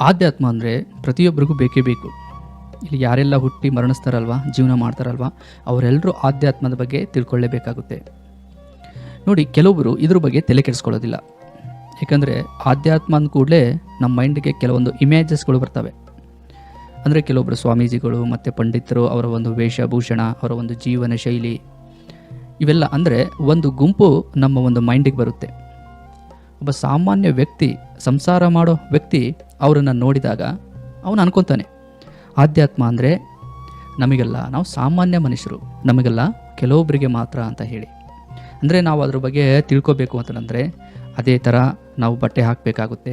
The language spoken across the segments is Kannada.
ಆಧ್ಯಾತ್ಮ ಅಂದರೆ ಪ್ರತಿಯೊಬ್ಬರಿಗೂ ಬೇಕೇ ಬೇಕು. ಇಲ್ಲಿ ಯಾರೆಲ್ಲ ಹುಟ್ಟಿ ಮರಣಿಸ್ತಾರಲ್ವ ಜೀವನ ಮಾಡ್ತಾರಲ್ವ, ಅವರೆಲ್ಲರೂ ಆಧ್ಯಾತ್ಮದ ಬಗ್ಗೆ ತಿಳ್ಕೊಳ್ಳೇಬೇಕಾಗುತ್ತೆ. ನೋಡಿ ಕೆಲವೊಬ್ಬರು ಇದ್ರ ಬಗ್ಗೆ ತಲೆ ಕೆಡಿಸ್ಕೊಳ್ಳೋದಿಲ್ಲ. ಯಾಕಂದರೆ ಆಧ್ಯಾತ್ಮ ಅಂದ ಕೂಡಲೇ ನಮ್ಮ ಮೈಂಡ್ಗೆ ಕೆಲವೊಂದು ಇಮೇಜಸ್ಗಳು ಬರ್ತವೆ. ಅಂದರೆ ಕೆಲವೊಬ್ಬರು ಸ್ವಾಮೀಜಿಗಳು ಮತ್ತು ಪಂಡಿತರು, ಅವರ ಒಂದು ವೇಷಭೂಷಣ, ಅವರ ಒಂದು ಜೀವನ ಶೈಲಿ. ಇವೆಲ್ಲ ಅಂದರೆ ಒಂದು ಗುಂಪು ನಮ್ಮ ಒಂದು ಮೈಂಡಿಗೆ ಬರುತ್ತೆ. ಒಬ್ಬ ಸಾಮಾನ್ಯ ವ್ಯಕ್ತಿ, ಸಂಸಾರ ಮಾಡೋ ವ್ಯಕ್ತಿ ಅವರನ್ನು ನೋಡಿದಾಗ ಅವನು ಅನ್ಕೊತಾನೆ, ಆಧ್ಯಾತ್ಮ ಅಂದರೆ ನಮಗೆಲ್ಲ, ನಾವು ಸಾಮಾನ್ಯ ಮನುಷ್ಯರು, ನಮಗೆಲ್ಲ ಕೆಲವೊಬ್ಬರಿಗೆ ಮಾತ್ರ ಅಂತ ಹೇಳಿ. ಅಂದರೆ ನಾವು ಅದ್ರ ಬಗ್ಗೆ ತಿಳ್ಕೊಬೇಕು ಅಂತಂದರೆ ಅದೇ ಥರ ನಾವು ಬಟ್ಟೆ ಹಾಕಬೇಕಾಗುತ್ತೆ,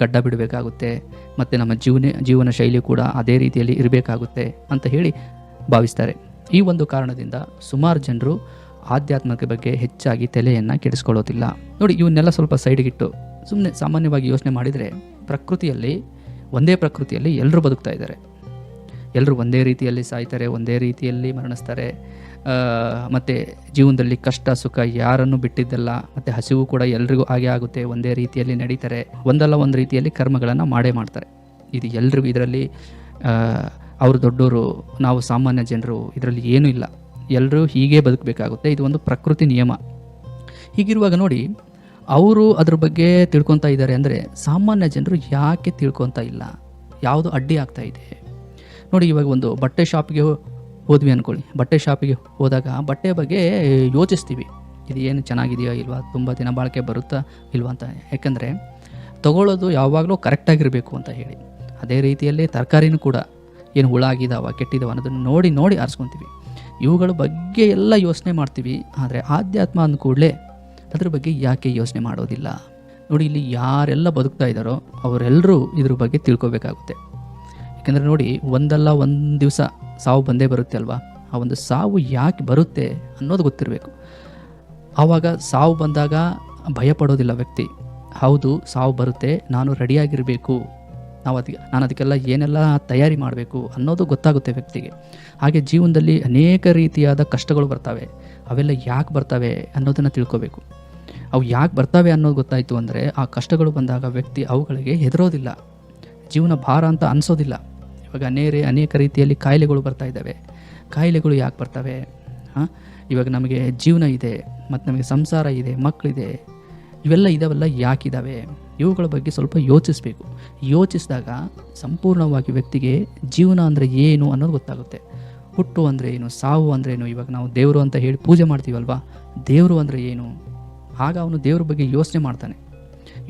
ಗಡ್ಡ ಬಿಡಬೇಕಾಗುತ್ತೆ, ಮತ್ತು ನಮ್ಮ ಜೀವನ ಜೀವನ ಶೈಲಿ ಕೂಡ ಅದೇ ರೀತಿಯಲ್ಲಿ ಇರಬೇಕಾಗುತ್ತೆ ಅಂತ ಹೇಳಿ ಭಾವಿಸ್ತಾರೆ. ಈ ಒಂದು ಕಾರಣದಿಂದ ಸುಮಾರು ಜನರು ಆಧ್ಯಾತ್ಮದ ಬಗ್ಗೆ ಹೆಚ್ಚಾಗಿ ತಲೆಯನ್ನು ಕೆಡಿಸ್ಕೊಳ್ಳೋದಿಲ್ಲ. ನೋಡಿ, ಇವನ್ನೆಲ್ಲ ಸ್ವಲ್ಪ ಸೈಡ್ಗಿಟ್ಟು ಸುಮ್ಮನೆ ಸಾಮಾನ್ಯವಾಗಿ ಯೋಚನೆ ಮಾಡಿದರೆ ಪ್ರಕೃತಿಯಲ್ಲಿ, ಒಂದೇ ಪ್ರಕೃತಿಯಲ್ಲಿ ಎಲ್ಲರೂ ಬದುಕ್ತಾ ಇದ್ದಾರೆ. ಎಲ್ಲರೂ ಒಂದೇ ರೀತಿಯಲ್ಲಿ ಸಾಯ್ತಾರೆ, ಒಂದೇ ರೀತಿಯಲ್ಲಿ ಮರಣಿಸ್ತಾರೆ. ಮತ್ತು ಜೀವನದಲ್ಲಿ ಕಷ್ಟ, ಸುಖ ಯಾರನ್ನು ಬಿಟ್ಟಿದ್ದಲ್ಲ, ಮತ್ತು ಹಸಿವು ಕೂಡ ಎಲ್ರಿಗೂ ಹಾಗೆ ಆಗುತ್ತೆ, ಒಂದೇ ರೀತಿಯಲ್ಲಿ ನಡೀತಾರೆ. ಒಂದಲ್ಲ ಒಂದು ರೀತಿಯಲ್ಲಿ ಕರ್ಮಗಳನ್ನು ಮಾಡೇ ಮಾಡ್ತಾರೆ. ಇದು ಎಲ್ರಿಗೂ ಇದರಲ್ಲಿ ಅವರು ದೊಡ್ಡವರು ನಾವು ಸಾಮಾನ್ಯ ಜನರು, ಇದರಲ್ಲಿ ಏನೂ ಇಲ್ಲ. ಎಲ್ಲರೂ ಹೀಗೆ ಬದುಕಬೇಕಾಗುತ್ತೆ. ಇದು ಒಂದು ಪ್ರಕೃತಿ ನಿಯಮ. ಹೀಗಿರುವಾಗ ನೋಡಿ, ಅವರು ಅದ್ರ ಬಗ್ಗೆ ತಿಳ್ಕೊತಾ ಇದ್ದಾರೆ ಅಂದರೆ ಸಾಮಾನ್ಯ ಜನರು ಯಾಕೆ ತಿಳ್ಕೊತಾ ಇಲ್ಲ? ಯಾವುದು ಅಡ್ಡಿ ಆಗ್ತಾ ಇದೆ? ನೋಡಿ, ಇವಾಗ ಒಂದು ಬಟ್ಟೆ ಶಾಪಿಗೆ ಹೋದ್ವಿ ಅಂದ್ಕೊಳ್ಳಿ ಬಟ್ಟೆ ಶಾಪಿಗೆ ಹೋದಾಗ ಬಟ್ಟೆ ಬಗ್ಗೆ ಯೋಚಿಸ್ತೀವಿ. ಇದು ಏನು ಚೆನ್ನಾಗಿದೆಯೋ ಇಲ್ವಾ? ತುಂಬ ದಿನ ಬಾಳಿಕೆ ಬರುತ್ತಾ ಇಲ್ವಾ ಅಂತ. ಯಾಕಂದರೆ ತಗೊಳ್ಳೋದು ಯಾವಾಗಲೂ ಕರೆಕ್ಟಾಗಿರಬೇಕು ಅಂತ ಹೇಳಿ. ಅದೇ ರೀತಿಯಲ್ಲಿ ತರಕಾರಿನೂ ಕೂಡ. ಏನು ಹುಳ ಆಗಿದಾವ, ಕೆಟ್ಟಿದಾವ ಅನ್ನೋದನ್ನು ನೋಡಿ ನೋಡಿ ಆರಿಸ್ಕೊತೀವಿ. ಇವುಗಳ ಬಗ್ಗೆ ಎಲ್ಲ ಯೋಚನೆ ಮಾಡ್ತೀವಿ. ಆದರೆ ಆಧ್ಯಾತ್ಮ ಅಂದ ಕೂಡಲೇ ಅದ್ರ ಬಗ್ಗೆ ಯಾಕೆ ಯೋಚನೆ ಮಾಡೋದಿಲ್ಲ? ನೋಡಿ, ಇಲ್ಲಿ ಯಾರೆಲ್ಲ ಬದುಕ್ತಾ ಇದ್ದಾರೋ ಅವರೆಲ್ಲರೂ ಇದ್ರ ಬಗ್ಗೆ ತಿಳ್ಕೊಬೇಕಾಗುತ್ತೆ. ಯಾಕೆಂದರೆ ನೋಡಿ, ಒಂದಲ್ಲ ಒಂದು ದಿವಸ ಸಾವು ಬಂದೇ ಬರುತ್ತೆ ಅಲ್ವಾ? ಆ ಒಂದು ಸಾವು ಯಾಕೆ ಬರುತ್ತೆ ಅನ್ನೋದು ಗೊತ್ತಿರಬೇಕು. ಆವಾಗ ಸಾವು ಬಂದಾಗ ಭಯ ಪಡೋದಿಲ್ಲ ವ್ಯಕ್ತಿ. ಹೌದು, ಸಾವು ಬರುತ್ತೆ, ನಾನು ರೆಡಿಯಾಗಿರಬೇಕು ನಾವು ಅದಕ್ಕೆ ನಾನು ಅದಕ್ಕೆಲ್ಲ ಏನೆಲ್ಲ ತಯಾರಿ ಮಾಡಬೇಕು ಅನ್ನೋದು ಗೊತ್ತಾಗುತ್ತೆ ವ್ಯಕ್ತಿಗೆ. ಹಾಗೆ ಜೀವನದಲ್ಲಿ ಅನೇಕ ರೀತಿಯಾದ ಕಷ್ಟಗಳು ಬರ್ತವೆ. ಅವೆಲ್ಲ ಯಾಕೆ ಬರ್ತವೆ ಅನ್ನೋದನ್ನು ತಿಳ್ಕೊಬೇಕು. ಅವು ಯಾಕೆ ಬರ್ತವೆ ಅನ್ನೋದು ಗೊತ್ತಾಯಿತು ಅಂದರೆ ಆ ಕಷ್ಟಗಳು ಬಂದಾಗ ವ್ಯಕ್ತಿ ಅವುಗಳಿಗೆ ಹೆದರೋದಿಲ್ಲ. ಜೀವನ ಭಾರ ಅಂತ ಅನಿಸೋದಿಲ್ಲ. ಇವಾಗ ನೇರೆ ಅನೇಕ ರೀತಿಯಲ್ಲಿ ಕಾಯಿಲೆಗಳು ಬರ್ತಾ ಇದ್ದಾವೆ. ಕಾಯಿಲೆಗಳು ಯಾಕೆ ಬರ್ತವೆ? ಹಾಂ? ಇವಾಗ ನಮಗೆ ಜೀವನ ಇದೆ, ಮತ್ತು ನಮಗೆ ಸಂಸಾರ ಇದೆ ಮಕ್ಕಳಿದೆ ಇವೆಲ್ಲ ಇದಾವೆಲ್ಲ ಯಾಕಿದ್ದಾವೆ ಇವುಗಳ ಬಗ್ಗೆ ಸ್ವಲ್ಪ ಯೋಚಿಸಬೇಕು. ಯೋಚಿಸಿದಾಗ ಸಂಪೂರ್ಣವಾಗಿ ವ್ಯಕ್ತಿಗೆ ಜೀವನ ಅಂದರೆ ಏನು ಅನ್ನೋದು ಗೊತ್ತಾಗುತ್ತೆ. ಹುಟ್ಟು ಅಂದರೆ ಏನು, ಸಾವು ಅಂದರೆ ಏನು, ಇವಾಗ ನಾವು ದೇವರು ಅಂತ ಹೇಳಿ ಪೂಜೆ ಮಾಡ್ತೀವಲ್ವಾ? ದೇವರು ಅಂದರೆ ಏನು? ಆಗ ಅವನು ದೇವ್ರ ಬಗ್ಗೆ ಯೋಚನೆ ಮಾಡ್ತಾನೆ.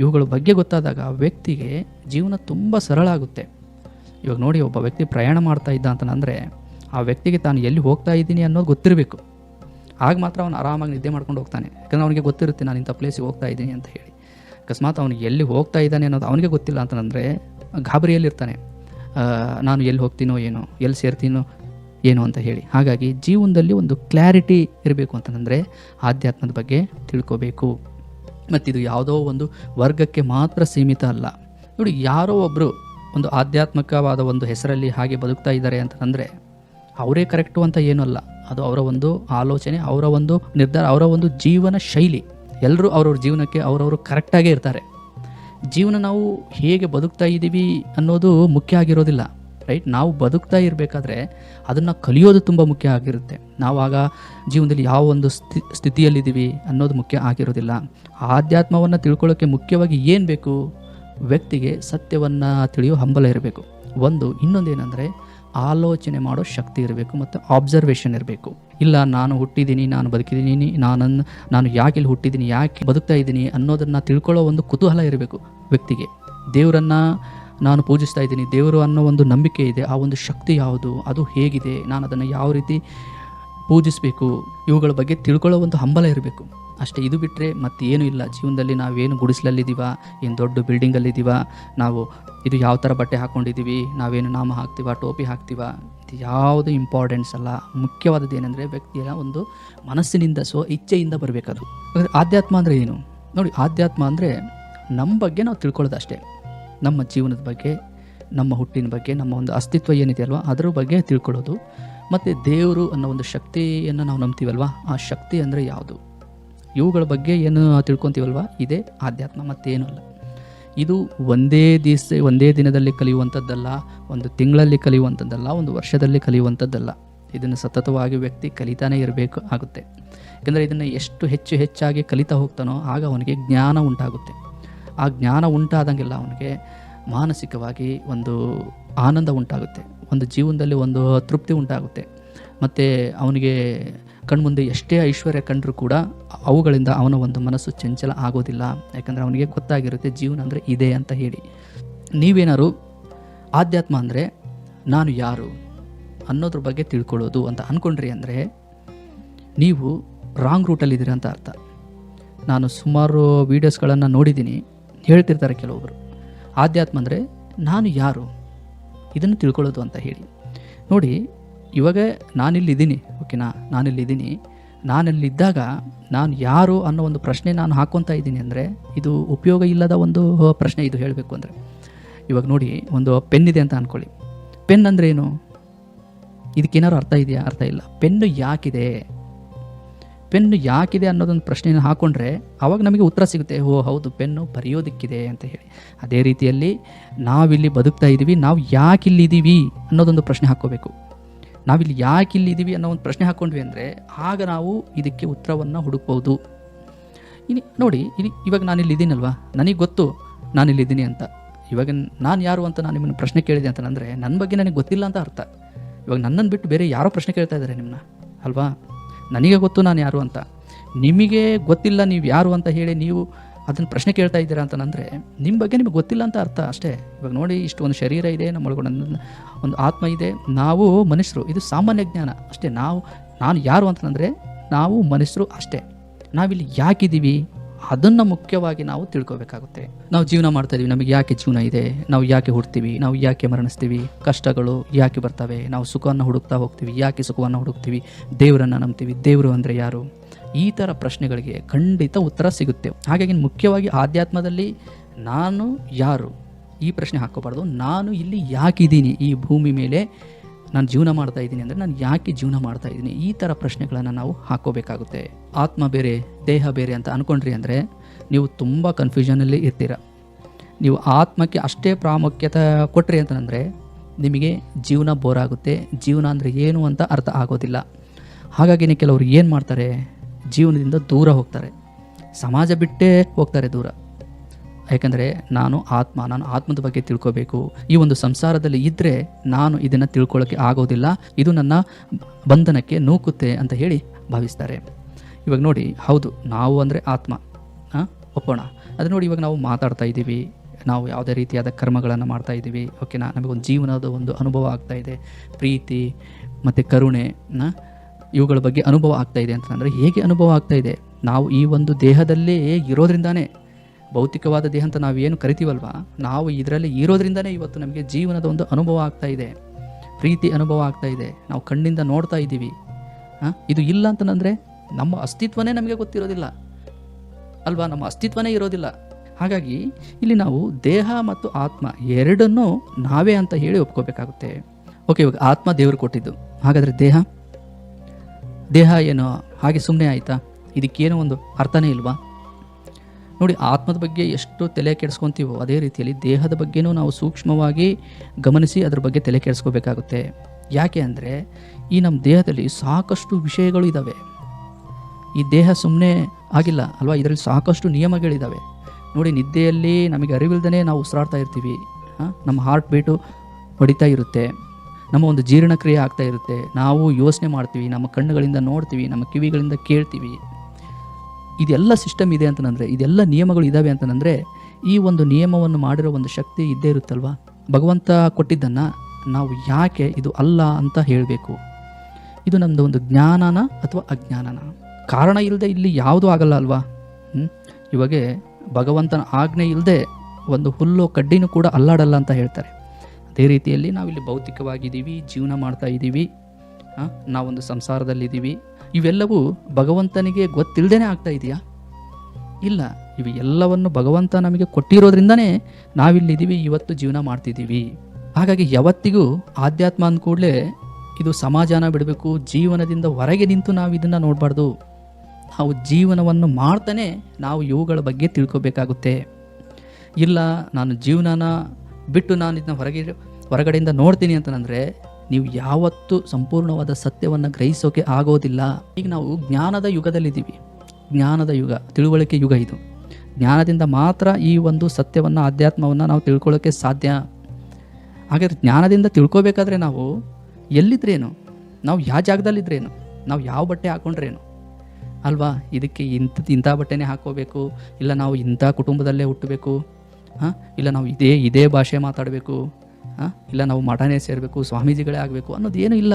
ಇವುಗಳ ಬಗ್ಗೆ ಗೊತ್ತಾದಾಗ ವ್ಯಕ್ತಿಗೆ ಜೀವನ ತುಂಬ ಸರಳ ಆಗುತ್ತೆ. ಇವಾಗ ನೋಡಿ, ಒಬ್ಬ ವ್ಯಕ್ತಿ ಪ್ರಯಾಣ ಮಾಡ್ತಾ ಇದ್ದ ಅಂತಂದರೆ ಆ ವ್ಯಕ್ತಿಗೆ ತಾನು ಎಲ್ಲಿ ಹೋಗ್ತಾ ಇದ್ದೀನಿ ಅನ್ನೋದು ಗೊತ್ತಿರಬೇಕು. ಆಗ ಮಾತ್ರ ಅವನು ಆರಾಮಾಗಿ ನಿದ್ದೆ ಮಾಡ್ಕೊಂಡು ಹೋಗ್ತಾನೆ. ಯಾಕಂದರೆ ಅವನಿಗೆ ಗೊತ್ತಿರುತ್ತೆ, ನಾನು ಇಂಥ ಪ್ಲೇಸಿಗೆ ಹೋಗ್ತಾ ಇದ್ದೀನಿ ಅಂತ ಹೇಳಿ. ಅಕಸ್ಮಾತ್ ಅವನು ಎಲ್ಲಿ ಹೋಗ್ತಾ ಇದ್ದಾನೆ ಅನ್ನೋದು ಅವನಿಗೆ ಗೊತ್ತಿಲ್ಲ ಅಂತಂದರೆ ಗಾಬರಿಯಲ್ಲಿರ್ತಾನೆ. ನಾನು ಎಲ್ಲಿ ಹೋಗ್ತೀನೋ ಏನೋ, ಎಲ್ಲಿ ಸೇರ್ತೀನೋ ಏನು ಅಂತ ಹೇಳಿ. ಹಾಗಾಗಿ ಜೀವನದಲ್ಲಿ ಒಂದು ಕ್ಲಾರಿಟಿ ಇರಬೇಕು ಅಂತಂದರೆ ಆಧ್ಯಾತ್ಮದ ಬಗ್ಗೆ ತಿಳ್ಕೋಬೇಕು. ಮತ್ತಿದು ಯಾವುದೋ ಒಂದು ವರ್ಗಕ್ಕೆ ಮಾತ್ರ ಸೀಮಿತ ಅಲ್ಲ. ನೋಡಿ, ಯಾರೋ ಒಬ್ಬರು ಒಂದು ಆಧ್ಯಾತ್ಮಿಕವಾದ ಒಂದು ಹೆಸರಲ್ಲಿ ಹಾಗೆ ಬದುಕ್ತಾ ಇದ್ದಾರೆ ಅಂತಂದರೆ ಅವರೇ ಕರೆಕ್ಟು ಅಂತ ಏನೂ ಅಲ್ಲ. ಅದು ಅವರ ಒಂದು ಆಲೋಚನೆ, ಅವರ ಒಂದು ನಿರ್ಧಾರ, ಅವರ ಒಂದು ಜೀವನ ಶೈಲಿ. ಎಲ್ಲರೂ ಅವ್ರವ್ರ ಜೀವನಕ್ಕೆ ಅವರವರು ಕರೆಕ್ಟಾಗೇ ಇರ್ತಾರೆ. ಜೀವನ ನಾವು ಹೇಗೆ ಬದುಕ್ತಾ ಇದ್ದೀವಿ ಅನ್ನೋದು ಮುಖ್ಯ ಆಗಿರೋದಿಲ್ಲ ರೈಟ್ ನಾವು ಬದುಕ್ತಾ ಇರಬೇಕಾದ್ರೆ ಅದನ್ನು ಕಲಿಯೋದು ತುಂಬ ಮುಖ್ಯ ಆಗಿರುತ್ತೆ. ನಾವು ಆಗ ಜೀವನದಲ್ಲಿ ಯಾವ ಒಂದು ಸ್ಥಿ, ಸ್ಥಿತಿಯಲ್ಲಿದ್ದೀವಿ ಅನ್ನೋದು ಮುಖ್ಯ ಆಗಿರೋದಿಲ್ಲ. ಆಧ್ಯಾತ್ಮವನ್ನು ತಿಳ್ಕೊಳ್ಳೋಕ್ಕೆ ಮುಖ್ಯವಾಗಿ ಏನು ಬೇಕು? ವ್ಯಕ್ತಿಗೆ ಸತ್ಯವನ್ನು ತಿಳಿಯೋ ಹಂಬಲ ಇರಬೇಕು. ಒಂದು, ಇನ್ನೊಂದೇನೆಂದರೆ ಆಲೋಚನೆ ಮಾಡೋ ಶಕ್ತಿ ಇರಬೇಕು ಮತ್ತು ಆಬ್ಸರ್ವೇಷನ್ ಇರಬೇಕು. ಇಲ್ಲ, ನಾನು ಹುಟ್ಟಿದ್ದೀನಿ, ನಾನು ಬದುಕಿದ್ದೀನಿ ನಾನು ನಾನು ಯಾಕೆ ಇಲ್ಲಿ ಹುಟ್ಟಿದ್ದೀನಿ, ಯಾಕೆ ಬದುಕ್ತಾ ಇದ್ದೀನಿ ಅನ್ನೋದನ್ನು ತಿಳ್ಕೊಳ್ಳೋ ಒಂದು ಕುತೂಹಲ ಇರಬೇಕು ವ್ಯಕ್ತಿಗೆ. ದೇವರನ್ನು ನಾನು ಪೂಜಿಸ್ತಾ ಇದ್ದೀನಿ, ದೇವರು ಅನ್ನೋ ಒಂದು ನಂಬಿಕೆ ಇದೆ, ಆ ಒಂದು ಶಕ್ತಿ ಯಾವುದು, ಅದು ಹೇಗಿದೆ ನಾನು ಅದನ್ನು ಯಾವ ರೀತಿ ಪೂಜಿಸಬೇಕು, ಇವುಗಳ ಬಗ್ಗೆ ತಿಳ್ಕೊಳ್ಳೋ ಒಂದು ಹಂಬಲ ಇರಬೇಕು. ಅಷ್ಟೇ ಇದು ಬಿಟ್ಟರೆ ಮತ್ತೇನು ಇಲ್ಲ. ಜೀವನದಲ್ಲಿ ನಾವೇನು ಗುಡಿಸಲಲ್ಲಿದ್ದೀವ? ಏನು ದೊಡ್ಡ ಬಿಲ್ಡಿಂಗಲ್ಲಿದ್ದೀವ ನಾವು ಇದು ಯಾವ ಥರ ಬಟ್ಟೆ ಹಾಕ್ಕೊಂಡಿದ್ದೀವಿ ನಾವೇನು ನಾಮ ಹಾಕ್ತೀವ? ಟೋಪಿ ಹಾಕ್ತೀವ? ಇದು ಯಾವುದು ಇಂಪಾರ್ಟೆನ್ಸ್ ಅಲ್ಲ. ಮುಖ್ಯವಾದದ್ದು ಏನಂದರೆ ವ್ಯಕ್ತಿಯ ಒಂದು ಮನಸ್ಸಿನಿಂದ, ಸ್ವ ಇಚ್ಛೆಯಿಂದ ಬರಬೇಕದು. ಆಧ್ಯಾತ್ಮ ಅಂದರೆ ಏನು? ನೋಡಿ, ಆಧ್ಯಾತ್ಮ ಅಂದರೆ ನಮ್ಮ ಬಗ್ಗೆ ನಾವು ತಿಳ್ಕೊಳ್ಳೋದು ಅಷ್ಟೇ. ನಮ್ಮ ಜೀವನದ ಬಗ್ಗೆ, ನಮ್ಮ ಹುಟ್ಟಿನ ಬಗ್ಗೆ, ನಮ್ಮ ಒಂದು ಅಸ್ತಿತ್ವ ಏನಿದೆ ಅಲ್ವಾ? ಅದರ ಬಗ್ಗೆ ತಿಳ್ಕೊಳ್ಳೋದು. ಮತ್ತು ದೇವರು ಅನ್ನೋ ಒಂದು ಶಕ್ತಿಯನ್ನು ನಾವು ನಂಬ್ತೀವಲ್ವಾ? ಆ ಶಕ್ತಿ ಅಂದರೆ ಯಾವುದು? ಇವುಗಳ ಬಗ್ಗೆ ಏನು ತಿಳ್ಕೊತೀವಲ್ವ? ಇದೇ ಆಧ್ಯಾತ್ಮ ಮತ್ತೇನೂ ಅಲ್ಲ. ಇದು ಒಂದೇ ದಿವಸ, ಒಂದೇ ದಿನದಲ್ಲಿ ಕಲಿಯುವಂಥದ್ದಲ್ಲ, ಒಂದು ತಿಂಗಳಲ್ಲಿ ಕಲಿಯುವಂಥದ್ದಲ್ಲ, ಒಂದು ವರ್ಷದಲ್ಲಿ ಕಲಿಯುವಂಥದ್ದಲ್ಲ. ಇದನ್ನು ಸತತವಾಗಿ ವ್ಯಕ್ತಿ ಕಲಿತಾನೇ ಇರಬೇಕು ಆಗುತ್ತೆ. ಯಾಕಂದರೆ ಇದನ್ನು ಎಷ್ಟು ಹೆಚ್ಚು ಹೆಚ್ಚಾಗಿ ಕಲಿತಾ ಹೋಗ್ತಾನೋ ಆಗ ಅವನಿಗೆ ಜ್ಞಾನ ಉಂಟಾಗುತ್ತೆ. ಆ ಜ್ಞಾನ ಉಂಟಾದಂಗೆಲ್ಲ ಅವನಿಗೆ ಮಾನಸಿಕವಾಗಿ ಒಂದು ಆನಂದ ಉಂಟಾಗುತ್ತೆ. ಒಂದು ಜೀವನದಲ್ಲಿ ಒಂದು ತೃಪ್ತಿ ಉಂಟಾಗುತ್ತೆ. ಮತ್ತು ಅವನಿಗೆ ಕಣ್ಮುಂದೆ ಎಷ್ಟೇ ಐಶ್ವರ್ಯ ಕಂಡರೂ ಕೂಡ ಅವುಗಳಿಂದ ಅವನ ಒಂದು ಮನಸ್ಸು ಚಂಚಲ ಆಗೋದಿಲ್ಲ. ಯಾಕಂದರೆ ಅವನಿಗೆ ಗೊತ್ತಾಗಿರುತ್ತೆ ಜೀವನ ಅಂದರೆ ಇದೆ ಅಂತ ಹೇಳಿ. ನೀವೇನಾದ್ರು ಆಧ್ಯಾತ್ಮ ಅಂದರೆ ನಾನು ಯಾರು ಅನ್ನೋದ್ರ ಬಗ್ಗೆ ತಿಳ್ಕೊಳ್ಳೋದು ಅಂತ ಅಂದ್ಕೊಂಡ್ರಿ ಅಂದರೆ ನೀವು ರಾಂಗ್ ರೂಟಲ್ಲಿದ್ದೀರಿ ಅಂತ ಅರ್ಥ. ನಾನು ಸುಮಾರು ವೀಡಿಯೋಸ್ಗಳನ್ನು ನೋಡಿದ್ದೀನಿ. ಹೇಳ್ತಿರ್ತಾರೆ ಕೆಲವೊಬ್ಬರು ಆಧ್ಯಾತ್ಮ ಅಂದರೆ ನಾನು ಯಾರು ಇದನ್ನು ತಿಳ್ಕೊಳ್ಳೋದು ಅಂತ ಹೇಳಿ. ನೋಡಿ ಇವಾಗ ನಾನಿಲ್ಲಿದ್ದೀನಿ, ಓಕೆನಾ? ನಾನಿಲ್ಲಿದ್ದೀನಿ. ನಾನಲ್ಲಿದ್ದಾಗ ನಾನು ಯಾರು ಅನ್ನೋ ಒಂದು ಪ್ರಶ್ನೆ ನಾನು ಹಾಕ್ಕೊತಾ ಇದ್ದೀನಿ ಅಂದರೆ ಇದು ಉಪಯೋಗ ಇಲ್ಲದ ಒಂದು ಪ್ರಶ್ನೆ ಇದು ಹೇಳಬೇಕು ಅಂದರೆ. ಇವಾಗ ನೋಡಿ, ಒಂದು ಪೆನ್ ಇದೆ ಅಂತ ಅಂದ್ಕೊಳ್ಳಿ ಪೆನ್ ಅಂದರೆ ಏನು? ಇದಕ್ಕೇನಾದ್ರು ಅರ್ಥ ಇದೆಯಾ? ಅರ್ಥ ಇಲ್ಲ. ಪೆನ್ನು ಯಾಕಿದೆ? ಪೆನ್ನು ಯಾಕಿದೆ ಅನ್ನೋದೊಂದು ಪ್ರಶ್ನೆಯನ್ನು ಹಾಕೊಂಡ್ರೆ ಆವಾಗ ನಮಗೆ ಉತ್ತರ ಸಿಗುತ್ತೆ. ಓ, ಹೌದು, ಪೆನ್ನು ಬರೆಯೋದಕ್ಕಿದೆ ಅಂತ ಹೇಳಿ. ಅದೇ ರೀತಿಯಲ್ಲಿ ನಾವಿಲ್ಲಿ ಬದುಕ್ತಾ ಇದ್ದೀವಿ, ನಾವು ಯಾಕಿಲ್ಲಿದ್ದೀವಿ ಅನ್ನೋದೊಂದು ಪ್ರಶ್ನೆ ಹಾಕ್ಕೋಬೇಕು. ನಾವಿಲ್ಲಿ ಯಾಕೆ ಇಲ್ಲಿದ್ದೀವಿ ಅನ್ನೋ ಒಂದು ಪ್ರಶ್ನೆ ಹಾಕ್ಕೊಂಡ್ವಿ ಅಂದರೆ, ಆಗ ನಾವು ಇದಕ್ಕೆ ಉತ್ತರವನ್ನು ಹುಡುಕ್ಬೋದು. ಇನ್ನು ನೋಡಿ ಇಲ್ಲಿ ಇವಾಗ ನಾನಿಲ್ಲಿದ್ದೀನಲ್ವ? ನನಗೆ ಗೊತ್ತು ನಾನಿಲ್ಲಿದ್ದೀನಿ ಅಂತ. ಇವಾಗ ನಾನು ಯಾರು ಅಂತ ನಾನು ನಿಮ್ಮನ್ನು ಪ್ರಶ್ನೆ ಕೇಳಿದೆ ಅಂತಂದರೆ ನನ್ನ ಬಗ್ಗೆ ನನಗೆ ಗೊತ್ತಿಲ್ಲ ಅಂತ ಅರ್ಥ. ಇವಾಗ ನನ್ನನ್ನು ಬಿಟ್ಟು ಬೇರೆ ಯಾರೋ ಪ್ರಶ್ನೆ ಕೇಳ್ತಾ ಇದ್ದಾರೆ ನಿಮ್ಮನ್ನ ಅಲ್ವಾ? ನನಗೆ ಗೊತ್ತು ನಾನು ಯಾರು ಅಂತ. ನಿಮಗೆ ಗೊತ್ತಿಲ್ಲ ನೀವು ಯಾರು ಅಂತ ಹೇಳಿ ನೀವು ಅದನ್ನು ಪ್ರಶ್ನೆ ಕೇಳ್ತಾ ಇದ್ದೀರಾ ಅಂತಂದರೆ ನಿಮ್ಮ ಬಗ್ಗೆ ನಿಮಗೆ ಗೊತ್ತಿಲ್ಲ ಅಂತ ಅರ್ಥ ಅಷ್ಟೇ. ಇವಾಗ ನೋಡಿ ಇಷ್ಟು ಒಂದು ಶರೀರ ಇದೆ ನಮ್ಮೊಳಗೊಂಡು ಒಂದು- ಆತ್ಮ ಇದೆ. ನಾವು ಮನುಷ್ಯರು, ಇದು ಸಾಮಾನ್ಯ ಜ್ಞಾನ ಅಷ್ಟೇ. ನಾವು, ನಾನು ಯಾರು ಅಂತಂದರೆ, ನಾವು ಮನುಷ್ಯರು ಅಷ್ಟೇ. ನಾವಿಲ್ಲಿ ಯಾಕಿದ್ದೀವಿ? ಅದನ್ನು ಮುಖ್ಯವಾಗಿ ನಾವು ತಿಳ್ಕೊಬೇಕಾಗುತ್ತೆ. ನಾವು ಜೀವನ ಮಾಡ್ತಾ ಇದೀವಿ, ನಮಗೆ ಯಾಕೆ ಜೀವನ ಇದೆ, ನಾವು ಯಾಕೆ ಹುಡ್ತೀವಿ ನಾವು ಯಾಕೆ ಮರಣಿಸ್ತೀವಿ, ಕಷ್ಟಗಳು ಯಾಕೆ ಬರ್ತವೆ, ನಾವು ಸುಖವನ್ನು ಹುಡುಕ್ತಾ ಹೋಗ್ತೀವಿ, ಯಾಕೆ ಸುಖವನ್ನು ಹುಡುಕ್ತೀವಿ, ದೇವರನ್ನು ನಂಬ್ತೀವಿ, ದೇವರು ಅಂದರೆ ಯಾರು? ಈ ಥರ ಪ್ರಶ್ನೆಗಳಿಗೆ ಖಂಡಿತ ಉತ್ತರ ಸಿಗುತ್ತೆ. ಹಾಗಾಗಿ ಮುಖ್ಯವಾಗಿ ಆಧ್ಯಾತ್ಮದಲ್ಲಿ ನಾನು ಯಾರು? ಈ ಪ್ರಶ್ನೆ ಹಾಕೋಬಾರ್ದು ನಾನು ಇಲ್ಲಿ ಯಾಕಿದ್ದೀನಿ ಈ ಭೂಮಿ ಮೇಲೆ ನಾನು ಜೀವನ ಮಾಡ್ತಾ ಇದ್ದೀನಿ ಅಂದರೆ ನಾನು ಯಾಕೆ ಜೀವನ ಮಾಡ್ತಾ ಇದ್ದೀನಿ? ಈ ಥರ ಪ್ರಶ್ನೆಗಳನ್ನು ನಾವು ಹಾಕೋಬೇಕಾಗುತ್ತೆ. ಆತ್ಮ ಬೇರೆ, ದೇಹ ಬೇರೆ ಅಂತ ಅಂದ್ಕೊಂಡ್ರಿ ಅಂದರೆ ನೀವು ತುಂಬ ಕನ್ಫ್ಯೂಷನಲ್ಲಿ ಇರ್ತೀರ. ನೀವು ಆತ್ಮಕ್ಕೆ ಅಷ್ಟೇ ಪ್ರಾಮುಖ್ಯತೆ ಕೊಟ್ರಿ ಅಂತಂದರೆ ನಿಮಗೆ ಜೀವನ ಬೋರ್ ಆಗುತ್ತೆ. ಜೀವನ ಅಂದರೆ ಏನು ಅಂತ ಅರ್ಥ ಆಗೋದಿಲ್ಲ. ಹಾಗಾಗಿನೇ ಕೆಲವರು ಏನು ಮಾಡ್ತಾರೆ? ಜೀವನದಿಂದ ದೂರ ಹೋಗ್ತಾರೆ. ಸಮಾಜ ಬಿಟ್ಟೇ ಹೋಗ್ತಾರೆ ದೂರ. ಯಾಕಂದರೆ ನಾನು ಆತ್ಮ, ನಾನು ಆತ್ಮದ ಬಗ್ಗೆ ತಿಳ್ಕೋಬೇಕು. ಈ ಒಂದು ಸಂಸಾರದಲ್ಲಿ ಇದ್ದರೆ ನಾನು ಇದನ್ನು ತಿಳ್ಕೊಳ್ಳೋಕ್ಕೆ ಆಗೋದಿಲ್ಲ. ಇದು ನನ್ನ ಬಂಧನಕ್ಕೆ ನೂಕುತ್ತೆ ಅಂತ ಹೇಳಿ ಭಾವಿಸ್ತಾರೆ. ಇವಾಗ ನೋಡಿ, ಹೌದು, ನಾವು ಅಂದರೆ ಆತ್ಮ ಒಪ್ಪೋಣ. ಅದು ನೋಡಿ ಇವಾಗ ನಾವು ಮಾತಾಡ್ತಾ ಇದ್ದೀವಿ. ನಾವು ಯಾವುದೇ ರೀತಿಯಾದ ಕರ್ಮಗಳನ್ನು ಮಾಡ್ತಾ ಇದ್ದೀವಿ. ಓಕೆನಾ ನಮಗೊಂದು ಜೀವನದ ಒಂದು ಅನುಭವ ಆಗ್ತಾ ಇದೆ. ಪ್ರೀತಿ, ಮತ್ತು ಕರುಣೆ ಇವುಗಳ ಬಗ್ಗೆ ಅನುಭವ ಆಗ್ತಾ ಇದೆ ಅಂತಂದರೆ ಹೇಗೆ ಅನುಭವ ಆಗ್ತಾ ಇದೆ? ನಾವು ಈ ಒಂದು ದೇಹದಲ್ಲೇ ಇರೋದ್ರಿಂದಾನೇ ಭೌತಿಕವಾದ ದೇಹ ಅಂತ ನಾವು ಏನು ಕರಿತೀವಲ್ವ? ನಾವು ಇದರಲ್ಲಿ ಇರೋದ್ರಿಂದನೇ ಇವತ್ತು ನಮಗೆ ಜೀವನದ ಒಂದು ಅನುಭವ ಆಗ್ತಾ ಇದೆ. ಪ್ರೀತಿ ಅನುಭವ ಆಗ್ತಾ ಇದೆ. ನಾವು ಕಣ್ಣಿಂದ ನೋಡ್ತಾ ಇದ್ದೀವಿ. ಇದು ಇಲ್ಲ ಅಂತಂದರೆ ನಮ್ಮ ಅಸ್ತಿತ್ವನೇ ನಮಗೆ ಗೊತ್ತಿರೋದಿಲ್ಲ. ಅಲ್ವಾ? ನಮ್ಮ ಅಸ್ತಿತ್ವನೇ ಇರೋದಿಲ್ಲ. ಹಾಗಾಗಿ ಇಲ್ಲಿ ನಾವು ದೇಹ ಮತ್ತು ಆತ್ಮ ಎರಡನ್ನೂ ನಾವೇ ಅಂತ ಹೇಳಿ ಒಪ್ಕೋಬೇಕಾಗುತ್ತೆ. ಓಕೆ, ಇವಾಗ ಆತ್ಮ ದೇವರು ಕೊಟ್ಟಿದ್ದು. ಹಾಗಾದರೆ ದೇಹ? ದೇಹ ಏನು? ಹಾಗೆ ಸುಮ್ಮನೆ ಆಯಿತಾ? ಇದಕ್ಕೇನೋ ಒಂದು ಅರ್ಥನೇ ಇಲ್ವಾ? ನೋಡಿ, ಆತ್ಮದ ಬಗ್ಗೆ ಎಷ್ಟು ತಲೆ ಕೆಡಿಸ್ಕೊತೀವೋ, ಅದೇ ರೀತಿಯಲ್ಲಿ ದೇಹದ ಬಗ್ಗೆನೂ ನಾವು ಸೂಕ್ಷ್ಮವಾಗಿ ಗಮನಿಸಿ ಅದ್ರ ಬಗ್ಗೆ ತಲೆ ಕೆಡಿಸ್ಕೋಬೇಕಾಗುತ್ತೆ. ಯಾಕೆ ಅಂದರೆ, ಈ ನಮ್ಮ ದೇಹದಲ್ಲಿ ಸಾಕಷ್ಟು ವಿಷಯಗಳು ಇದ್ದಾವೆ ಈ ದೇಹ ಸುಮ್ಮನೆ ಆಗಿಲ್ಲ ಅಲ್ವಾ? ಇದರಲ್ಲಿ ಸಾಕಷ್ಟು ನಿಯಮಗಳಿದ್ದಾವೆ ನೋಡಿ, ನಿದ್ದೆಯಲ್ಲಿ ನಮಗೆ ಅರಿವಿಲ್ದೇ ನಾವು ಉಸಿರಾಡ್ತಾ ಇರ್ತೀವಿ. ನಮ್ಮ ಹಾರ್ಟ್ ಬೀಟು ಹೊಡಿತಾ ಇರುತ್ತೆ. ನಮ್ಮ ಒಂದು ಜೀರ್ಣಕ್ರಿಯೆ ಆಗ್ತಾ ಇರುತ್ತೆ. ನಾವು ಯೋಚನೆ ಮಾಡ್ತೀವಿ, ನಮ್ಮ ಕಣ್ಣುಗಳಿಂದ ನೋಡ್ತೀವಿ, ನಮ್ಮ ಕಿವಿಗಳಿಂದ ಕೇಳ್ತೀವಿ. ಇದೆಲ್ಲ ಸಿಸ್ಟಮ್ ಇದೆ ಅಂತಂದರೆ ಇದೆಲ್ಲ ನಿಯಮಗಳು ಇದ್ದಾವೆ ಅಂತಂದರೆ ಈ ಒಂದು ನಿಯಮವನ್ನು ಮಾಡಿರೋ ಒಂದು ಶಕ್ತಿ ಇದ್ದೇ ಇರುತ್ತಲ್ವ? ಭಗವಂತ ಕೊಟ್ಟಿದ್ದನ್ನು ನಾವು ಯಾಕೆ ಇದು ಅಲ್ಲ ಅಂತ ಹೇಳಬೇಕು? ಇದು ನಮ್ಮದು ಒಂದು ಜ್ಞಾನನ ಅಥವಾ ಅಜ್ಞಾನನ? ಕಾರಣ ಇಲ್ಲದೆ ಇಲ್ಲಿ ಯಾವುದೂ ಆಗಲ್ಲ ಅಲ್ವಾ? ಇವಾಗ ಭಗವಂತನ ಆಜ್ಞೆ ಇಲ್ಲದೆ ಒಂದು ಹುಲ್ಲು ಕಡ್ಡಿನೂ ಕೂಡ ಅಲ್ಲಾಡಲ್ಲ ಅಂತ ಹೇಳ್ತಾರೆ. ಅದೇ ರೀತಿಯಲ್ಲಿ ನಾವಿಲ್ಲಿ ಭೌತಿಕವಾಗಿದ್ದೀವಿ, ಜೀವನ ಮಾಡ್ತಾ ಇದ್ದೀವಿ ನಾವೊಂದು ಸಂಸಾರದಲ್ಲಿದ್ದೀವಿ ಇವೆಲ್ಲವೂ ಭಗವಂತನಿಗೆ ಗೊತ್ತಿಲ್ಲದೇ ಆಗ್ತಾ ಇದೆಯಾ? ಇಲ್ಲ ಇವು ಎಲ್ಲವನ್ನು ಭಗವಂತ ನಮಗೆ ಕೊಟ್ಟಿರೋದ್ರಿಂದನೇ ನಾವಿಲ್ಲಿದ್ದೀವಿ, ಇವತ್ತು ಜೀವನ ಮಾಡ್ತಿದ್ದೀವಿ. ಹಾಗಾಗಿ ಯಾವತ್ತಿಗೂ ಆಧ್ಯಾತ್ಮ ಅಂದ ಕೂಡಲೇ ಇದು ಸಮಾಜನ ಬಿಡಬೇಕು, ಜೀವನದಿಂದ ಹೊರಗೆ ನಿಂತು ನಾವು ಇದನ್ನು ನೋಡಬಾರ್ದು. ನಾವು ಜೀವನವನ್ನು ಮಾಡ್ತಾನೆ ನಾವು ಇವುಗಳ ಬಗ್ಗೆ ತಿಳ್ಕೊಬೇಕಾಗುತ್ತೆ. ಇಲ್ಲ, ನಾನು ಜೀವನನ ಬಿಟ್ಟು ನಾನು ಇದನ್ನ ಹೊರಗೆ, ಹೊರಗಡೆಯಿಂದ ನೋಡ್ತೀನಿ ಅಂತಂದರೆ ನೀವು ಯಾವತ್ತೂ ಸಂಪೂರ್ಣವಾದ ಸತ್ಯವನ್ನು ಗ್ರಹಿಸೋಕೆ ಆಗೋದಿಲ್ಲ. ಈಗ ನಾವು ಜ್ಞಾನದ ಯುಗದಲ್ಲಿದ್ದೀವಿ. ಜ್ಞಾನದ ಯುಗ, ತಿಳುವಳಿಕೆ ಯುಗ ಇದು. ಜ್ಞಾನದಿಂದ ಮಾತ್ರ ಈ ಒಂದು ಸತ್ಯವನ್ನು, ಆಧ್ಯಾತ್ಮವನ್ನು ನಾವು ತಿಳ್ಕೊಳ್ಳೋಕ್ಕೆ ಸಾಧ್ಯ. ಹಾಗಾದರೆ ಜ್ಞಾನದಿಂದ ತಿಳ್ಕೊಬೇಕಾದ್ರೆ ನಾವು ಎಲ್ಲಿದ್ರೇನು? ನಾವು ಯಾವ ಜಾಗದಲ್ಲಿದ್ರೇನು? ನಾವು ಯಾವ ಬಟ್ಟೆ ಹಾಕ್ಕೊಂಡ್ರೇನು ಅಲ್ವಾ? ಇದಕ್ಕೆ ಇಂಥ ಇಂಥ ಬಟ್ಟೆನೇ ಹಾಕೋಬೇಕು. ಇಲ್ಲ ನಾವು ಇಂಥ ಕುಟುಂಬದಲ್ಲೇ ಹುಟ್ಟಬೇಕು. ಹಾಂ? ಇಲ್ಲ ನಾವು ಇದೇ ಇದೇ ಭಾಷೆ ಮಾತಾಡಬೇಕು. ಇಲ್ಲ, ನಾವು ಮಠನೇ ಸೇರಬೇಕು, ಸ್ವಾಮೀಜಿಗಳೇ ಆಗಬೇಕು ಅನ್ನೋದು ಏನೂ ಇಲ್ಲ.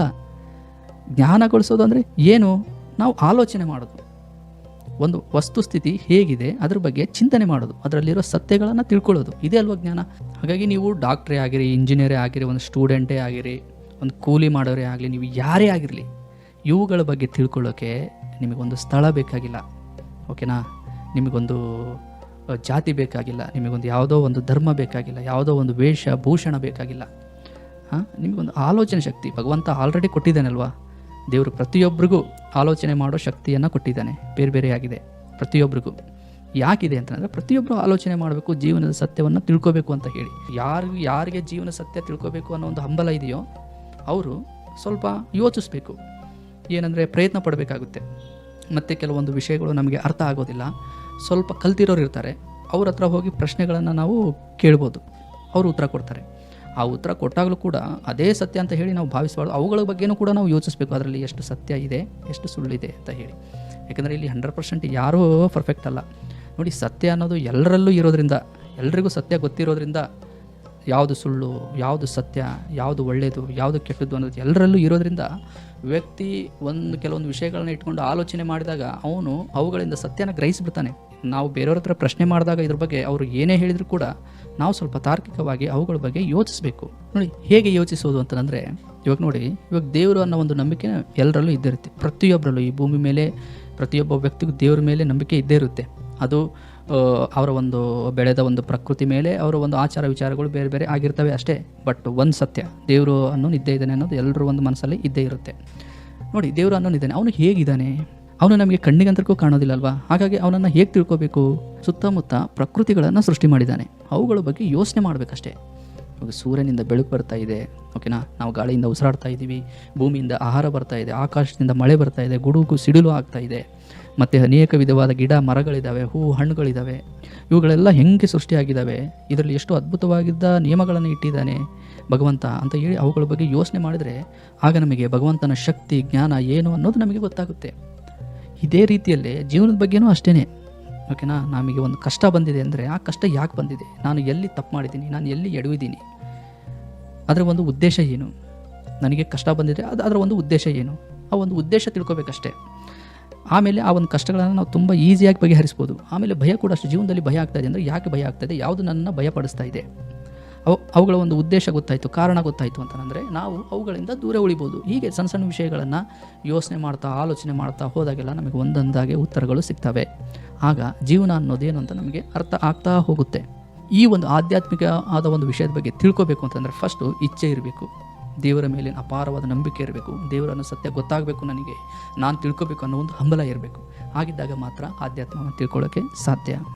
ಜ್ಞಾನಗೊಳಿಸೋದು ಅಂದರೆ ಏನು? ನಾವು ಆಲೋಚನೆ ಮಾಡೋದು. ಒಂದು ವಸ್ತುಸ್ಥಿತಿ ಹೇಗಿದೆ, ಅದ್ರ ಬಗ್ಗೆ ಚಿಂತನೆ ಮಾಡೋದು, ಅದರಲ್ಲಿರೋ ಸತ್ಯಗಳನ್ನು ತಿಳ್ಕೊಳ್ಳೋದು. ಇದೇ ಅಲ್ವ ಜ್ಞಾನ? ಹಾಗಾಗಿ ನೀವು ಡಾಕ್ಟ್ರೇ ಆಗಿರಿ, ಇಂಜಿನಿಯರೇ ಆಗಿರಿ, ಒಂದು ಸ್ಟೂಡೆಂಟೇ ಆಗಿರಿ, ಒಂದು ಕೂಲಿ ಮಾಡೋರೇ ಆಗಲಿ, ನೀವು ಯಾರೇ ಆಗಿರಲಿ, ಇವುಗಳ ಬಗ್ಗೆ ತಿಳ್ಕೊಳ್ಳೋಕ್ಕೆ ನಿಮಗೊಂದು ಸ್ಥಳ ಬೇಕಾಗಿಲ್ಲ. ಓಕೆನಾ? ನಿಮಗೊಂದು ಜಾತಿ ಬೇಕಾಗಿಲ್ಲ, ನಿಮಗೊಂದು ಯಾವುದೋ ಒಂದು ಧರ್ಮ ಬೇಕಾಗಿಲ್ಲ, ಯಾವುದೋ ಒಂದು ವೇಷ, ಭೂಷಣ ಬೇಕಾಗಿಲ್ಲ. ಹಾಂ, ನಿಮಗೊಂದು ಆಲೋಚನೆ ಶಕ್ತಿ, ಭಗವಂತ ಆಲ್ರೆಡಿ ಕೊಟ್ಟಿದ್ದಾನಲ್ವಾ? ದೇವರು ಪ್ರತಿಯೊಬ್ಬರಿಗೂ ಆಲೋಚನೆ ಮಾಡೋ ಶಕ್ತಿಯನ್ನು ಕೊಟ್ಟಿದ್ದಾನೆ, ಬೇರೆ ಬೇರೆಯಾಗಿದೆ ಪ್ರತಿಯೊಬ್ಬರಿಗೂ ಯಾಕಿದೆ ಅಂತಂದರೆ ಪ್ರತಿಯೊಬ್ಬರು ಆಲೋಚನೆ ಮಾಡಬೇಕು, ಜೀವನದ ಸತ್ಯವನ್ನು ತಿಳ್ಕೋಬೇಕು ಅಂತ ಹೇಳಿ. ಯಾರು ಯಾರಿಗೆ ಜೀವನ ಸತ್ಯ ತಿಳ್ಕೋಬೇಕು ಅನ್ನೋ ಒಂದು ಹಂಬಲ ಇದೆಯೋ, ಅವರು ಸ್ವಲ್ಪ ಯೋಚಿಸ್ಬೇಕು. ಏನಂದರೆ ಪ್ರಯತ್ನ ಪಡಬೇಕಾಗುತ್ತೆ. ಮತ್ತು ಕೆಲವೊಂದು ವಿಷಯಗಳು ನಮಗೆ ಅರ್ಥ ಆಗೋದಿಲ್ಲ. ಸ್ವಲ್ಪ ಕಲ್ತಿರೋರು ಇರ್ತಾರೆ, ಅವ್ರ ಹತ್ರ ಹೋಗಿ ಪ್ರಶ್ನೆಗಳನ್ನು ನಾವು ಕೇಳ್ಬೋದು. ಅವರು ಉತ್ತರ ಕೊಡ್ತಾರೆ. ಆ ಉತ್ತರ ಕೊಟ್ಟಾಗಲೂ ಕೂಡ ಅದೇ ಸತ್ಯ ಅಂತ ಹೇಳಿ ನಾವು ಭಾವಿಸಬಾರ್ದು. ಅವುಗಳ ಬಗ್ಗೆನೂ ಕೂಡ ನಾವು ಯೋಚಿಸಬೇಕು. ಅದರಲ್ಲಿ ಎಷ್ಟು ಸತ್ಯ ಇದೆ, ಎಷ್ಟು ಸುಳ್ಳಿದೆ ಅಂತ ಹೇಳಿ. ಯಾಕಂದರೆ ಇಲ್ಲಿ ಹಂಡ್ರೆಡ್ ಪರ್ಸೆಂಟ್ ಯಾರೂ ಪರ್ಫೆಕ್ಟ್ ಅಲ್ಲ. ನೋಡಿ, ಸತ್ಯ ಅನ್ನೋದು ಎಲ್ಲರಲ್ಲೂ ಇರೋದ್ರಿಂದ, ಎಲ್ರಿಗೂ ಸತ್ಯ ಗೊತ್ತಿರೋದ್ರಿಂದ ಯಾವುದು ಸುಳ್ಳು, ಯಾವುದು ಸತ್ಯ, ಯಾವುದು ಒಳ್ಳೆಯದು ಯಾವುದು ಕೆಟ್ಟದ್ದು ಅನ್ನೋದು ಎಲ್ಲರಲ್ಲೂ ಇರೋದ್ರಿಂದ ವ್ಯಕ್ತಿ ಒಂದು ಕೆಲವೊಂದು ವಿಷಯಗಳನ್ನ ಇಟ್ಕೊಂಡು ಆಲೋಚನೆ ಮಾಡಿದಾಗ ಅವನು ಅವುಗಳಿಂದ ಸತ್ಯನ ಗ್ರಹಿಸಿಬಿಡ್ತಾನೆ. ನಾವು ಬೇರೆಯವ್ರ ಹತ್ರ ಪ್ರಶ್ನೆ ಮಾಡಿದಾಗ ಇದ್ರ ಬಗ್ಗೆ ಅವರು ಏನೇ ಹೇಳಿದರೂ ಕೂಡ ನಾವು ಸ್ವಲ್ಪ ತಾರ್ಕಿಕವಾಗಿ ಅವುಗಳ ಬಗ್ಗೆ ಯೋಚಿಸಬೇಕು. ನೋಡಿ, ಹೇಗೆ ಯೋಚಿಸೋದು ಅಂತಂದರೆ, ಇವಾಗ ನೋಡಿ, ಇವಾಗ ದೇವರು ಅನ್ನೋ ಒಂದು ನಂಬಿಕೆ ಎಲ್ಲರಲ್ಲೂ ಇದ್ದಿರುತ್ತೆ ಪ್ರತಿಯೊಬ್ಬರಲ್ಲೂ ಈ ಭೂಮಿ ಮೇಲೆ, ಪ್ರತಿಯೊಬ್ಬ ವ್ಯಕ್ತಿಗೂ ದೇವ್ರ ಮೇಲೆ ನಂಬಿಕೆ ಇದ್ದೇ ಇರುತ್ತೆ. ಅದು ಅವರ ಒಂದು ಬೆಳೆದ ಒಂದು ಪ್ರಕೃತಿ ಮೇಲೆ, ಅವರ ಒಂದು ಆಚಾರ ವಿಚಾರಗಳು ಬೇರೆ ಬೇರೆ ಆಗಿರ್ತವೆ ಅಷ್ಟೇ. ಬಟ್ ಒಂದು ಸತ್ಯ, ದೇವರು ಅನ್ನೋನು ಇದ್ದೇ ಇದ್ದಾನೆ ಅನ್ನೋದು ಎಲ್ಲರೂ ಒಂದು ಮನಸ್ಸಲ್ಲಿ ಇದ್ದೇ ಇರುತ್ತೆ. ನೋಡಿ, ದೇವರು ಅನ್ನೋನು ಇದ್ದಾನೆ ಅವನು ಹೇಗಿದ್ದಾನೆ? ಅವನು ನಮಗೆ ಕಣ್ಣಿಗಂತಕ್ಕೂ ಕಾಣೋದಿಲ್ಲ ಅಲ್ವಾ ಹಾಗಾಗಿ ಅವನನ್ನು ಹೇಗೆ ತಿಳ್ಕೋಬೇಕು? ಸುತ್ತಮುತ್ತ ಪ್ರಕೃತಿಗಳನ್ನು ಸೃಷ್ಟಿ ಮಾಡಿದ್ದಾನೆ. ಅವುಗಳ ಬಗ್ಗೆ ಯೋಚನೆ ಮಾಡಬೇಕಷ್ಟೇ. ಇವಾಗ ಸೂರ್ಯನಿಂದ ಬೆಳಕು ಬರ್ತಾ ಇದೆ, ಓಕೆನಾ? ನಾವು ಗಾಳಿಯಿಂದ ಉಸಿರಾಡ್ತಾ ಇದ್ದೀವಿ, ಭೂಮಿಯಿಂದ ಆಹಾರ ಬರ್ತಾ ಇದೆ, ಆಕಾಶದಿಂದ ಮಳೆ ಬರ್ತಾ ಇದೆ, ಗುಡುಗು ಸಿಡಿಲು ಆಗ್ತಾ ಇದೆ. ಮತ್ತು ಅನೇಕ ವಿಧವಾದ ಗಿಡ ಮರಗಳಿದ್ದಾವೆ ಹೂವು ಹಣ್ಣುಗಳಿದ್ದಾವೆ ಇವುಗಳೆಲ್ಲ ಹೆಂಗೆ ಸೃಷ್ಟಿಯಾಗಿದ್ದಾವೆ ಇದರಲ್ಲಿ ಎಷ್ಟು ಅದ್ಭುತವಾಗಿದ್ದ ನಿಯಮಗಳನ್ನು ಇಟ್ಟಿದ್ದಾನೆ ಭಗವಂತ ಅಂತ ಹೇಳಿ ಅವುಗಳ ಬಗ್ಗೆ ಯೋಚನೆ ಮಾಡಿದರೆ ಆಗ ನಮಗೆ ಭಗವಂತನ ಶಕ್ತಿ, ಜ್ಞಾನ ಏನು ಅನ್ನೋದು ನಮಗೆ ಗೊತ್ತಾಗುತ್ತೆ. ಇದೇ ರೀತಿಯಲ್ಲಿ ಜೀವನದ ಬಗ್ಗೆನೂ ಅಷ್ಟೇ ಓಕೆನಾ? ನಮಗೆ ಒಂದು ಕಷ್ಟ ಬಂದಿದೆ ಅಂದರೆ ಆ ಕಷ್ಟ ಯಾಕೆ ಬಂದಿದೆ? ನಾನು ಎಲ್ಲಿ ತಪ್ಪು ಮಾಡಿದ್ದೀನಿ? ನಾನು ಎಲ್ಲಿ ಎಡವಿದ್ದೀನಿ? ಅದರ ಒಂದು ಉದ್ದೇಶ ಏನು? ನನಗೆ ಕಷ್ಟ ಬಂದಿದೆ, ಅದು ಅದರ ಒಂದು ಉದ್ದೇಶ ಏನು? ಆ ಒಂದು ಉದ್ದೇಶ ತಿಳ್ಕೊಬೇಕಷ್ಟೇ. ಆಮೇಲೆ ಆ ಒಂದು ಕಷ್ಟಗಳನ್ನು ನಾವು ತುಂಬ ಈಸಿಯಾಗಿ ಬಗೆಹರಿಸ್ಬೋದು. ಆಮೇಲೆ ಭಯ ಕೂಡ ಅಷ್ಟು. ಜೀವನದಲ್ಲಿ ಭಯ ಆಗ್ತಾ ಇದೆ ಅಂದರೆ ಯಾಕೆ ಭಯ ಆಗ್ತಾ ಇದೆ? ಯಾವುದು ನನ್ನನ್ನು ಭಯಪಡಿಸ್ತಾ ಇದೆ? ಅವು ಅವುಗಳ ಒಂದು ಉದ್ದೇಶ ಗೊತ್ತಾಯಿತು, ಕಾರಣ ಗೊತ್ತಾಯಿತು ಅಂತಂದರೆ ನಾವು ಅವುಗಳಿಂದ ದೂರ ಉಳಿಬೋದು. ಹೀಗೆ ಸಣ್ಣ ಸಣ್ಣ ವಿಷಯಗಳನ್ನು ಯೋಚನೆ ಮಾಡ್ತಾ, ಆಲೋಚನೆ ಮಾಡ್ತಾ ಹೋದಾಗೆಲ್ಲ ನಮಗೆ ಒಂದೊಂದಾಗಿ ಉತ್ತರಗಳು ಸಿಗ್ತವೆ. ಆಗ ಜೀವನ ಅನ್ನೋದೇನು ಅಂತ ನಮಗೆ ಅರ್ಥ ಆಗ್ತಾ ಹೋಗುತ್ತೆ. ಈ ಒಂದು ಆಧ್ಯಾತ್ಮಿಕ ಆದ ಒಂದು ವಿಷಯದ ಬಗ್ಗೆ ತಿಳ್ಕೋಬೇಕು ಅಂತಂದರೆ ಫಸ್ಟು ಇಚ್ಛೆ ಇರಬೇಕು. ದೇವರ ಮೇಲೆ ಅಪಾರವಾದ ನಂಬಿಕೆ ಇರಬೇಕು. ದೇವರನ್ನು ಸತ್ಯ ಗೊತ್ತಾಗಬೇಕು ನನಗೆ. ನಾನು ತಿಳ್ಕೊಬೇಕು ಅನ್ನೋ ಒಂದು ಹಂಬಲ ಇರಬೇಕು. ಹಾಗಿದ್ದಾಗ ಮಾತ್ರ ಆಧ್ಯಾತ್ಮವನ್ನು ತಿಳ್ಕೊಳ್ಳೋಕ್ಕೆ ಸಾಧ್ಯ.